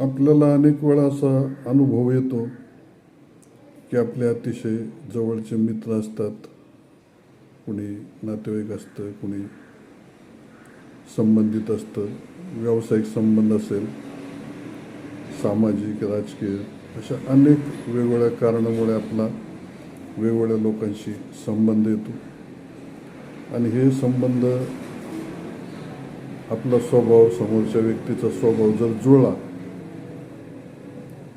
आपल्याला अनेक वेळा असा अनुभव येतो की आपले अतिशय जवळचे मित्र असतात. कुणी नातेवाईक असतं कुणी संबंधित असतं व्यावसायिक संबंध असेल सामाजिक राजकीय अशा अनेक वेगवेगळ्या कारणामुळे आपला वेगवेगळ्या लोकांशी संबंध येतो. आणि हे संबंध आपला स्वभाव समोरच्या व्यक्तीचा स्वभाव जर जुळला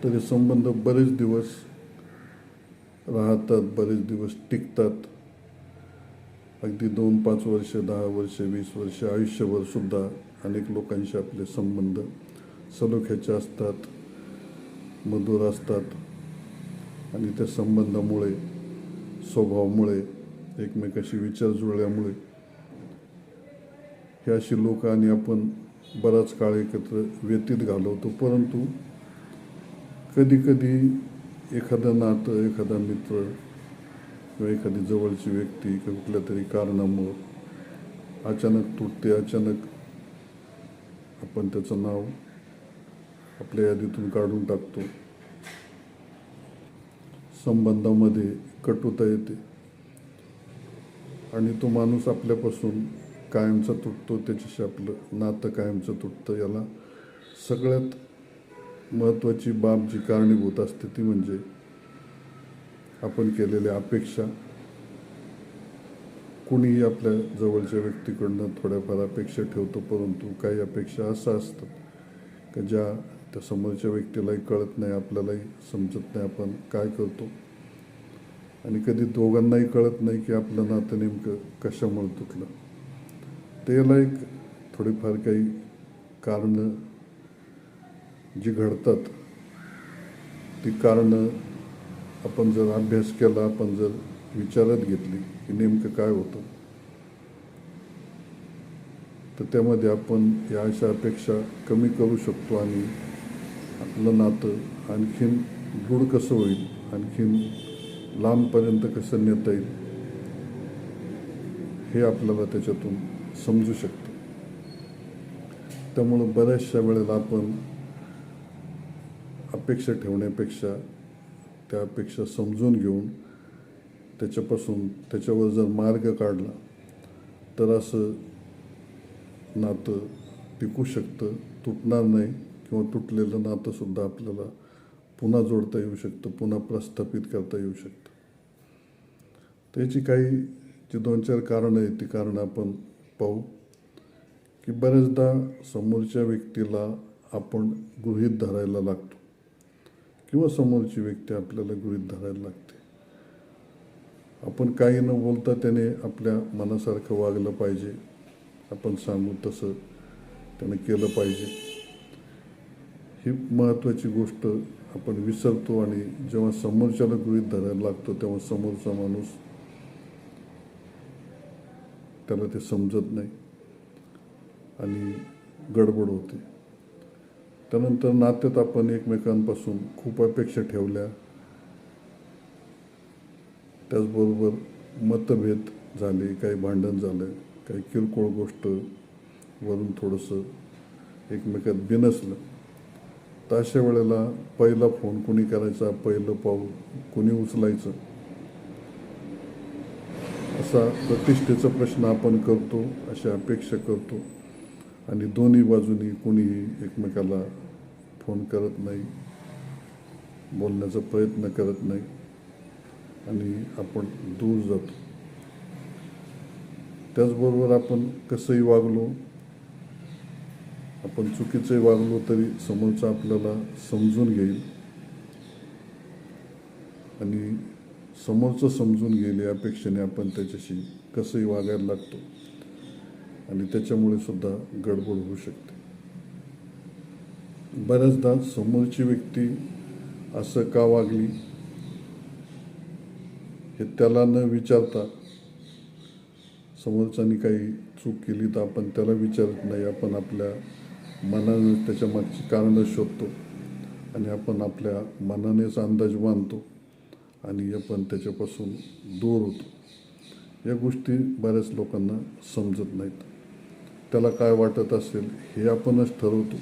तरी संबंध बरेच दिवस राहतात बरेच दिवस टिकतात. अगदी दोन पाच वर्ष दहा वर्ष वीस वर्ष आयुष्यभर सुद्धा अनेक लोकांशी आपले संबंध सलोख्याचे असतात मधुर असतात. आणि त्या संबंधामुळे स्वभावामुळे एकमेकाशी विचार जुळल्यामुळे हे अशी लोक आणि आपण बराच काळ एकत्र व्यतीत घालवतो. परंतु कधी कधी एखादं नातं एखादा मित्र किंवा एखादी जवळची व्यक्ती किंवा कुठल्या तरी कारणामुळं अचानक तुटते अचानक आपण त्याचं नाव आपल्या यादीतून काढून टाकतो. संबंधामध्ये कटुता येते. आणि तो माणूस आपल्यापासून कायमचा तुटतो त्याच्याशी आपलं नातं कायमचं तुटतं याला सगळ्यात महत्त्वाची बाब जी कारणीभूत असते ती म्हणजे आपण केलेल्या अपेक्षा. कुणीही आपल्या जवळच्या व्यक्तीकडनं थोड्याफार अपेक्षा ठेवतो परंतु काही अपेक्षा असं असतात की ज्या त्या समोरच्या व्यक्तीलाही कळत नाही आपल्यालाही समजत नाही आपण काय करतो. आणि कधी दोघांनाही कळत नाही की आपलं नातं नेमकं कशामुळे तुटलं. त्याला एक थोडीफार काही कारणं जी घडतात ती कारणं आपण जर अभ्यास केला आपण जर विचारात घेतली की नेमकं काय होतं तर त्यामध्ये आपण या अशा अपेक्षा कमी करू शकतो आणि आपलं नातं आणखीन दृढ कसं होईल आणखीन लांबपर्यंत कसं नेता येईल हे आपल्याला त्याच्यातून समजू शकतं. त्यामुळं बऱ्याचशा वेळेला आपण अपेक्षा ठेवण्यापेक्षा त्यापेक्षा समजून घेऊन त्याच्यापासून त्याच्यावर जर मार्ग काढला तर असं नातं टिकू शकतं तुटणार नाही किंवा तुटलेलं नातंसुद्धा आपल्याला पुन्हा जोडता येऊ शकतं पुन्हा प्रस्थापित करता येऊ शकतं. त्याची काही जी दोन चार कारणं आहेत ती कारणं आपण पाहू. की बऱ्याचदा समोरच्या व्यक्तीला आपण गृहीत धरायला लागतो. किंवा समोरची व्यक्ती आपल्याला गृहीत धरायला लागते. आपण काही न बोलता त्याने आपल्या मनासारखं वागलं पाहिजे. आपण सांगू तसं त्यानं केलं पाहिजे. ही महत्त्वाची गोष्ट आपण विसरतो आणि जेव्हा समोरच्याला गृहीत धरायला लागतो तेव्हा समोरचा माणूस त्याला ते समजत नाही आणि गडबड होते. त्यानंतर नात्यात आपण एकमेकांपासून खूप अपेक्षा ठेवल्या. त्याचबरोबर मतभेद झाले काही भांडण झालं काही किरकोळ गोष्ट वरून थोडंसं एकमेकात बिनसलं. तर अशा वेळेला पहिला फोन कोणी करायचा पहिलं पाऊल कोणी उचलायचं? असा प्रतिष्ठेचा प्रश्न आपण करतो अशा अपेक्षा करतो. आणि दोन्ही बाजूनी कोणीही एकमेकाला फोन करत नाही बोलण्याचा प्रयत्न करत नाही आणि आपण दूर जातो. त्याचबरोबर आपण कसंही वागलो आपण चुकीचंही वागलो तरी समोरचा आपल्याला समजून घेईल आणि समोरचं समजून घेईल या अपेक्षेने आपण त्याच्याशी कसंही वागायला लागतो. आणि त्याच्यामुळे सुद्धा गडबड होऊ शकते. बऱ्याचदा समोरची व्यक्ती असं का वागली हे त्याला न विचारता समोरच्यानी काही चूक केली तर आपण त्याला विचारत नाही. आपण आपल्या मनाने त्याच्या मागची कारणं शोधतो आणि आपण आपल्या मनानेच अंदाज बांधतो आणि आपण त्याच्यापासून दूर होतो. या गोष्टी बऱ्याच लोकांना समजत नाहीत. त्याला काय वाटत असेल हे आपणच ठरवतो.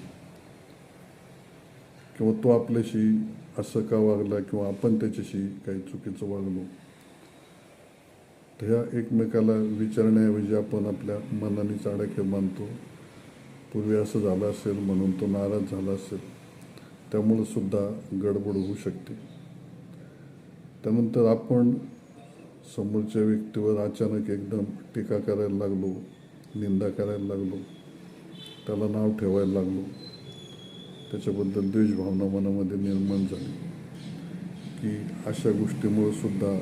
किंवा तो आपल्याशी असं का वागला किंवा आपण त्याच्याशी काही चुकीचं वागलो. तर ह्या एकमेकाला विचारण्याऐवजी आपण आपल्या मनाने आडाखे बांधतो. पूर्वी असं झालं असेल म्हणून तो नाराज झाला असेल. त्यामुळं सुद्धा गडबड होऊ शकते. त्यानंतर आपण समोरच्या व्यक्तीवर अचानक एकदम टीका करायला लागलो. निंदा करायला लागलो. त्याला नाव ठेवायला लागलो. त्याच्याबद्दल द्वेषभावना मनामध्ये निर्माण झाली. की अशा गोष्टीमुळं सुद्धा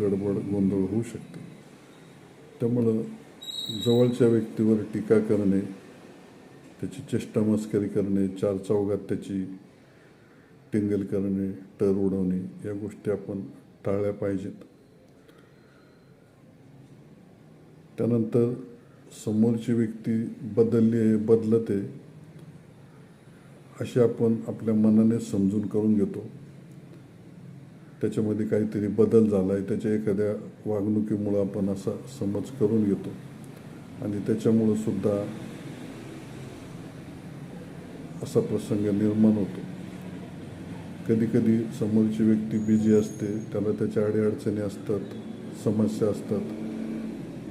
गडबड गोंधळ होऊ शकतो. त्यामुळं जवळच्या व्यक्तीवर टीका करणे त्याची चेष्टा मस्करी करणे चार चौघात त्याची टिंगल करणे टर उडवणे या गोष्टी आपण टाळल्या पाहिजेत. त्यानंतर समोरची व्यक्ती बदलली आहे बदलते असे आपण आपल्या मनाने समजून करून घेतो. त्याच्यामध्ये काहीतरी बदल झाला आहे त्याच्या एखाद्या वागणुकीमुळं आपण असा समज करून घेतो. आणि त्याच्यामुळं सुद्धा असा प्रसंग निर्माण होतो. कधी कधी समोरची व्यक्ती बिझी असते त्याला त्याच्या अडीअडचणी असतात समस्या असतात.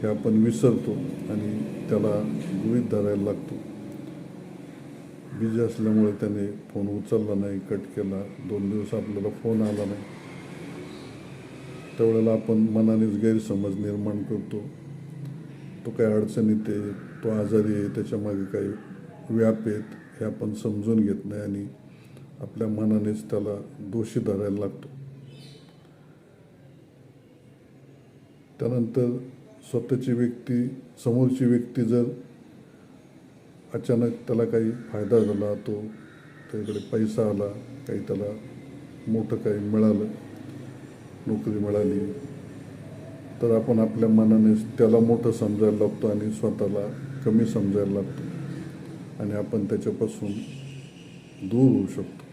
हे आपण विसरतो आणि त्याला गृहित धरायला लागतो. बिझी असल्यामुळे त्याने फोन उचलला नाही कट केला. दोन दिवस आपल्याला फोन आला नाही. त्यावेळेला आपण मनानेच गैरसमज निर्माण करतो. तो काय अडचणीत आहे तो आजारी आहे त्याच्यामागे काही व्याप आहेत हे आपण समजून घेत नाही आणि आपल्या मनानेच त्याला दोषी धरायला लागतो. त्यानंतर स्वतःची व्यक्ती समोरची व्यक्ती जर अचानक त्याला काही फायदा झाला तो त्याकडे पैसा आला काही त्याला मोठं काही मिळालं नोकरी मिळाली तर आपण आपल्या मनाने त्याला मोठं समजायला लागतो आणि स्वतःला कमी समजायला लागतो. आणि आपण त्याच्यापासून दूर होऊ शकतो.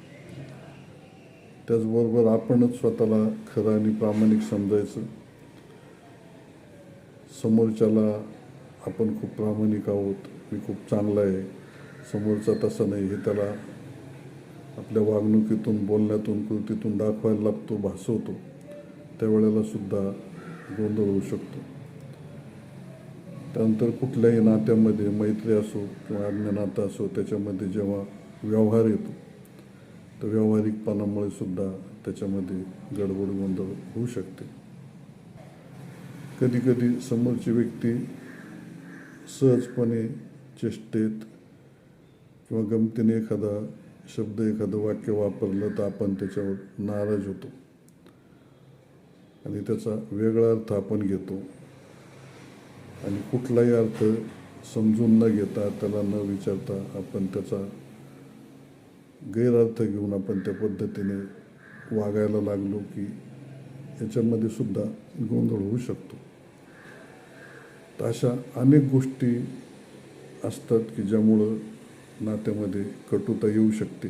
त्याचबरोबर आपणच स्वतःला खरं आणि प्रामाणिक समजायचं. समोरच्याला आपण खूप प्रामाणिक आहोत मी खूप चांगला आहे. समोरचा तसं नाही हे त्याला आपल्या वागणुकीतून बोलण्यातून कृतीतून दाखवायला लागतो भासवतो. त्यावेळेला सुद्धा गोंधळ होऊ शकतो. त्यानंतर कुठल्याही नात्यामध्ये मैत्री असो किंवा अन्य नातं असो त्याच्यामध्ये जेव्हा व्यवहार येतो तर व्यावहारिकपणामुळे सुद्धा त्याच्यामध्ये गडबड गोंधळ होऊ शकते. कधी कधी समोरची व्यक्ती सहजपणे चेष्टेत किंवा गमतीने एखादा शब्द एखादं वाक्य वापरलं तर आपण त्याच्यावर नाराज होतो. आणि त्याचा वेगळा अर्थ आपण घेतो. आणि कुठलाही अर्थ समजून न घेता त्याला न विचारता आपण त्याचा गैरअर्थ घेऊन आपण त्या पद्धतीने वागायला लागलो की याच्यामध्ये सुद्धा गोंधळ होऊ शकतो. तर अशा अनेक गोष्टी असतात की ज्यामुळं नात्यामध्ये कटुता येऊ शकते.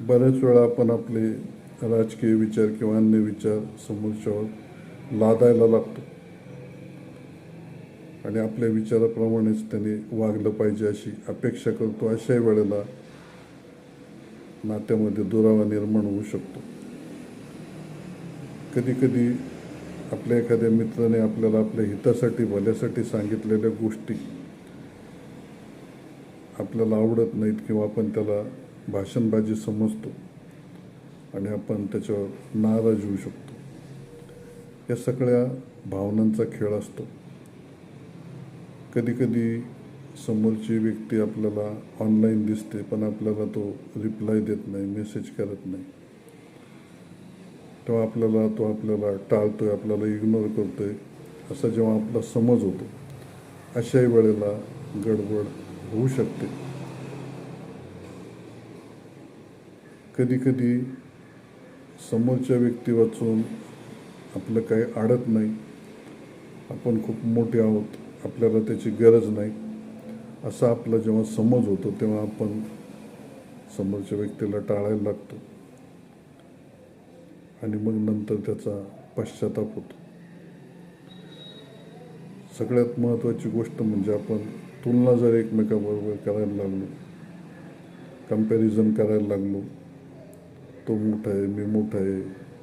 बऱ्याच वेळा आपण आपले राजकीय विचार किंवा अन्य विचार समोरच्यावर लादायला लागतो. आणि आपल्या विचाराप्रमाणेच त्याने वागलं पाहिजे अशी अपेक्षा करतो. अशाही वेळेला नात्यामध्ये दुरावा निर्माण होऊ शकतो. कधी कधी आपल्या एखाद्या मित्राने आपल्याला आपल्या हितासाठी भल्यासाठी सांगितलेल्या गोष्टी आपल्याला आवडत नाहीत किंवा आपण त्याला भाषणबाजी समजतो आणि आपण त्याच्यावर नाराज होऊ शकतो. या सगळ्या भावनांचा खेळ असतो. कधीकधी समोरची व्यक्ती आपल्याला ऑनलाईन दिसते पण आपल्याला तो रिप्लाय देत नाही मेसेज करत नाही. तेव्हा आपल्याला तो आपल्याला टाळतो आहे आपल्याला इग्नोर करतो आहे असा जेव्हा आपला समज होतो अशाही वेळेला गडबड होऊ शकते. कधी कधी समोरच्या व्यक्ती वाचून आपलं काही आडत नाही आपण खूप मोठे आहोत आपल्याला त्याची गरज नाही असा आपला जेव्हा समज होतो तेव्हा आपण समोरच्या व्यक्तीला टाळायला लागतो. आणि मग नंतर त्याचा पश्चाताप होतो. सगळ्यात महत्त्वाची गोष्ट म्हणजे आपण तुलना जर एकमेकाबरोबर करायला लागलो कंपॅरिझन करायला लागलो तो मोठा आहे मी मोठा आहे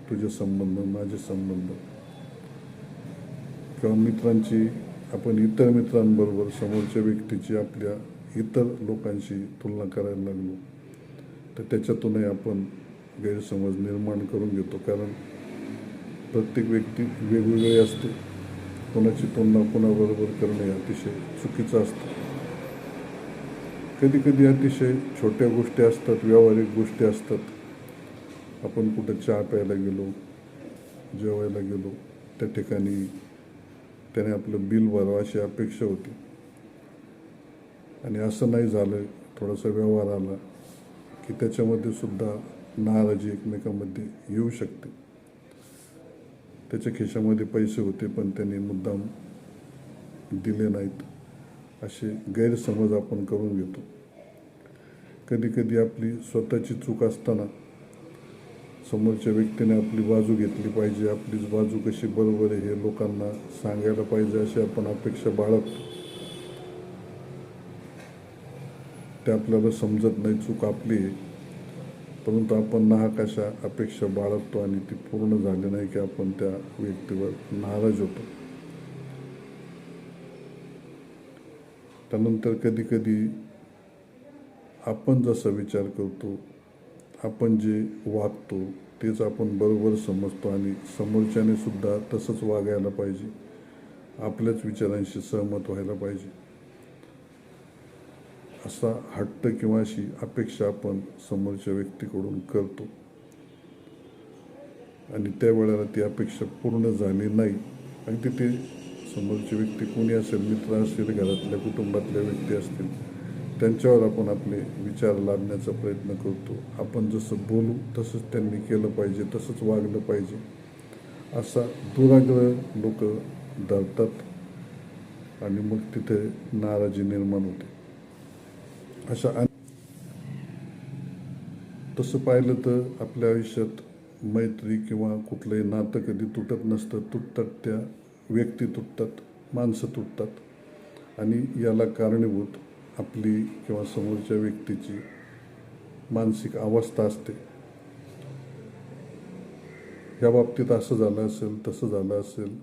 तुझे संबंध माझे संबंध किंवा मित्रांची आपण इतर मित्रांबरोबर समोरच्या व्यक्तीची आपल्या इतर लोकांशी तुलना करायला लागलो तर त्याच्यातूनही आपण गैरसमज निर्माण करून घेतो. कारण प्रत्येक व्यक्ती वेगवेगळी असते. कोणाची तुलना कोणाबरोबर करणे अतिशय चुकीचं असतं. कधी कधी अतिशय छोट्या गोष्टी असतात व्यावहारिक गोष्टी असतात. आपण कुठं चहा प्यायला गेलो जेवायला गेलो त्या ठिकाणी त्याने आपलं बिल भरावं अशी अपेक्षा होती. आणि असं नाही झालं थोडासा व्यवहार आला की त्याच्यामध्ये सुद्धा नाराजी एकमेकांमध्ये येऊ शकते. त्याच्या खिशामध्ये पैसे होते पण त्यांनी मुद्दाम दिले नाहीत. असे गैरसमज आपण करून घेतो. कधी कधी आपली स्वतःची चूक असताना समोरच्या व्यक्तीने आपली बाजू घेतली पाहिजे. आपलीच बाजू कशी बरोबर आहे हे लोकांना सांगायला पाहिजे अशी आपण अपेक्षा बाळगतो. ते आपल्याला समजत नाही चूक आपली आहे. परंतु आपण नाहकाशा अपेक्षा बाळगतो आणि ती पूर्ण झाली नाही की आपण त्या व्यक्तीवर नाराज होतो. त्यानंतर कधी कधी आपण जसा विचार करतो आपण जे वागतो तेच आपण बरोबर समजतो आणि समोरच्याने सुद्धा तसंच वागायला पाहिजे. आपल्याच विचारांशी सहमत व्हायला पाहिजे. असा हट्ट किंवा अशी अपेक्षा आपण समोरच्या व्यक्तीकडून करतो. आणि त्यावेळेला ती अपेक्षा पूर्ण झाली नाही. अगदी ते समोरची व्यक्ती कोणी असेल मित्र असेल घरातल्या कुटुंबातल्या व्यक्ती असतील त्यांच्यावर आपण आपले विचार लादण्याचा प्रयत्न करतो. आपण जसं बोलू तसंच त्यांनी केलं पाहिजे तसंच वागलं पाहिजे. असा दुराग्रह लोक धरतात. आणि मग तिथे नाराजी निर्माण होते. अशा तसं पाहिलं तर आपल्या आयुष्यात मैत्री किंवा कुठलंही नातं कधी तुटत नसतं तुटतात त्या व्यक्ती तुटतात माणसं तुटतात. आणि याला कारणीभूत आपली किंवा समोरच्या व्यक्तीची मानसिक अवस्था असते. या बाबतीत असं झालं असेल तसं झालं असेल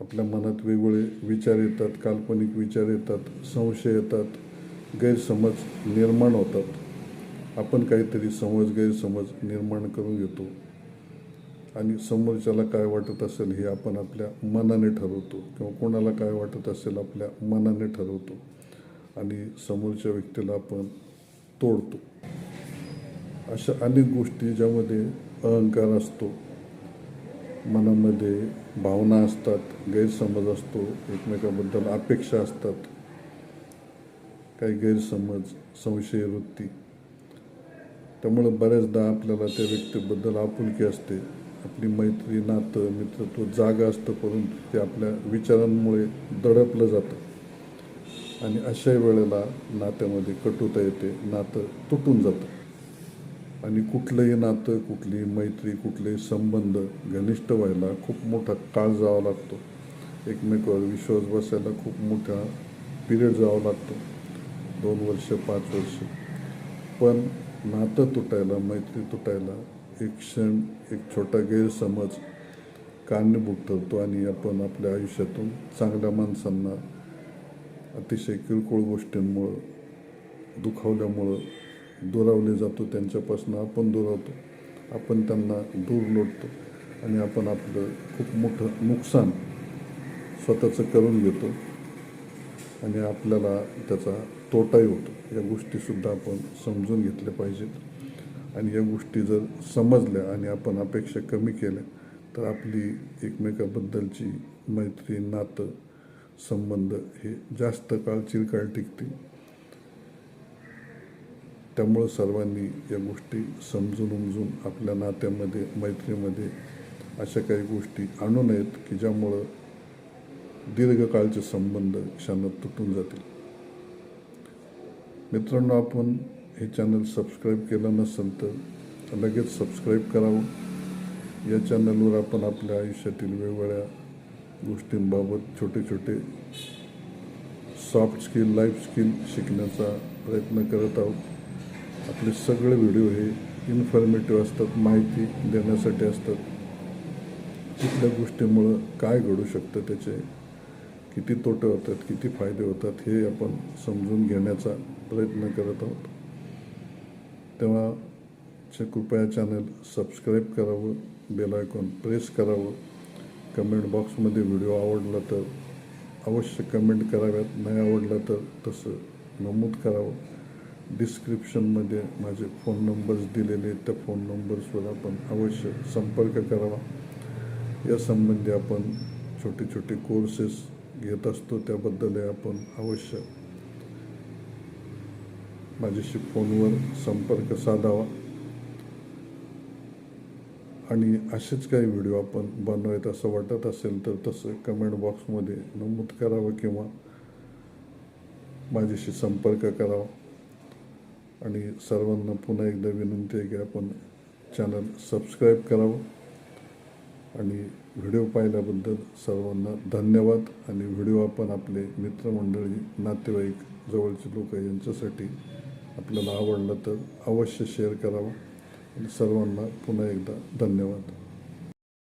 आपल्या मनात वेगवेगळे विचार येतात काल्पनिक विचार येतात संशय येतात. गैरसमज निर्माण होतात. आपण काहीतरी समज गैरसमज निर्माण करून घेतो. आणि समोरच्याला काय वाटत असेल हे आपण आपल्या मनाने ठरवतो किंवा कोणाला काय वाटत असेल आपल्या मनाने ठरवतो. आणि समोरच्या व्यक्तीला आपण तोडतो. अशा अनेक गोष्टी ज्यामध्ये अहंकार असतो. मनामध्ये भावना असतात गैरसमज असतो एकमेकाबद्दल अपेक्षा असतात. काही गैरसमज संशय वृत्ती. त्यामुळं बऱ्याचदा आपल्याला त्या व्यक्तीबद्दल आपुलकी असते. आपली मैत्री नातं मित्रत्व जागा असतं परंतु ते आपल्या विचारांमुळे दडपलं जातं. आणि अशा वेळेला नात्यामध्ये कटुता येते नातं तुटून जातं. आणि कुठलंही नातं कुठलीही मैत्री कुठलेही संबंध घनिष्ठ व्हायला खूप मोठा काळ जावा लागतो. एकमेकावर विश्वास बसायला खूप मोठा पिरियड जावा लागतो. दोन वर्ष पाच वर्ष. पण नातं तुटायला मैत्री तुटायला एक क्षण एक छोटा गैरसमज कारणीभूत ठरतो आणि आपण आपल्या आयुष्यातून चांगल्या माणसांना अतिशय किरकोळ गोष्टींमुळं दुखावल्यामुळं दुरावले जातो. त्यांच्यापासून आपण दुरावतो. आपण त्यांना दूर लोटतो आणि आपण आपलं खूप मोठं नुकसान स्वतःचं करून घेतो आणि आपल्याला त्याचा तोटाही होतो. या गोष्टीसुद्धा आपण समजून घेतल्या पाहिजेत. आणि या गोष्टी जर समजल्या आणि आपण अपेक्षा कमी केल्या तर आपली एकमेकाबद्दलची मैत्री नातं संबंध हे जास्त काळ चिरकाळ टिकतील. त्यामुळं सर्वांनी या गोष्टी समजून उमजून आपल्या नात्यामध्ये मैत्रीमध्ये अशा काही गोष्टी आणू नयेत की ज्यामुळं दीर्घकाळचे संबंध क्षणात तुटून जातील. मित्रांनो आपण हे चॅनल सबस्क्राईब केलं नसेल तर लगेच सबस्क्राईब करावं. या चॅनलवर आपण आपल्या आयुष्यातील वेगवेगळ्या गोष्टींबाबत छोटे छोटे सॉफ्ट स्किल लाईफ स्किल शिकण्याचा प्रयत्न करत आहोत. आपले सगळे व्हिडिओ हे इन्फॉर्मेटिव्ह असतात माहिती देण्यासाठी असतात. कुठल्या गोष्टीमुळं काय घडू शकतं त्याचे किती तोटे होतात किती फायदे होतात हे आपण समजून घेण्याचा प्रयत्न करत आहोत. तेव्हा चे कृपया चॅनल सबस्क्राईब करावं बेल आयकॉन प्रेस करावं. कमेंट बॉक्समध्ये व्हिडिओ आवडला तर अवश्य कमेंट कराव्यात. नाही आवडला तर तसं नमूद करावं. डिस्क्रिप्शनमध्ये माझे फोन नंबर्स दिलेले आहेत. त्या फोन नंबर्सवर आपण अवश्य संपर्क करावा. या संबंधी आपण छोटे छोटे कोर्सेस घेत असतो. त्याबद्दल आपण अवश्य माझ्याशी फोनवर संपर्क साधावा. आणि असेच काही व्हिडिओ आपण बनवायत असं वाटत असेल तर तसं कमेंट बॉक्समध्ये नमूद करावं किंवा माझ्याशी संपर्क करावा. आणि सर्वांना पुन्हा एकदा विनंती आहे की आपण चॅनल सबस्क्राईब करावं. आणि व्हिडिओ पाहिल्याबद्दल सर्वांना धन्यवाद. आणि व्हिडिओ आपण आपले मित्रमंडळी नातेवाईक जवळचे लोक यांच्यासाठी आपल्याला आवडलं तर अवश्य शेअर करावा. आणि सर्वांना पुन्हा एकदा धन्यवाद.